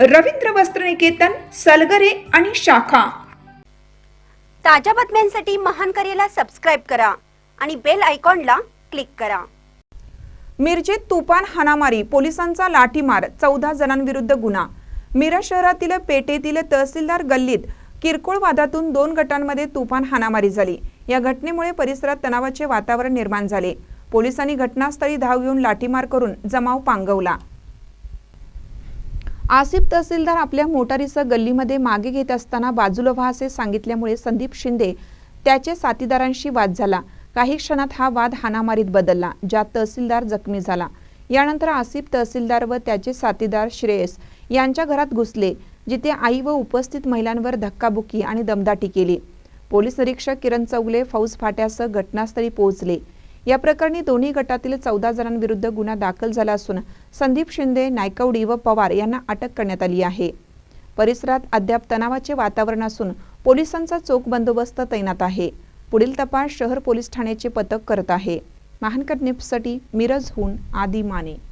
रवींद्र वस्त्रनिकेतन सलगरे आणि शाखा. ताज्या बातम्यांसाठी महान करेला सबस्क्राईब करा आणि बेल आयकॉनला क्लिक करा. मिरजेत तुफान हाणामारी पोलिसांचा लाठीमार चौदा जणांविरुद्ध गुन्हा. मिरज शहरातील पेठेतील तहसीलदार गल्लीत किरकोळ वादातून दोन गटांमध्ये तुफान हाणामारी झाली. या घटनेमुळे परिसरात तणावाचे वातावरण निर्माण झाले. पोलिसांनी घटनास्थळी धाव घेऊन लाठीमार करून जमाव पांगवला. आसिफ तहसीलदार आपल्या मोटारीसह गल्लीमध्ये मागे घेत असताना बाजूला व्हा असे सांगितल्यामुळे संदीप शिंदे त्याचे साथीदारांशी वाद झाला. काही क्षणात हा वाद हाणामारीत बदलला ज्यात तहसीलदार जखमी झाला. यानंतर आसिफ तहसीलदार व त्याचे साथीदार श्रेयस यांच्या घरात घुसले जिथे आई व उपस्थित महिलांवर धक्काबुक्की आणि दमदाटी केली. पोलीस निरीक्षक किरण चौगले फौज फाट्यासह घटनास्थळी पोहोचले. या प्रकरणी दोन्ही गटातील चौदा जणांविरुद्ध गुन्हा दाखल झाला असून संदीप शिंदे नायकवडी व पवार यांना अटक करण्यात आली आहे. परिसरात अद्याप तणावाचे वातावरण असून पोलिसांचा चोख बंदोबस्त तैनात आहे. पुढील तपास शहर पोलीस ठाण्याचे पथक करत आहे. महानकर निपसाठी मिरजहून आदी माने.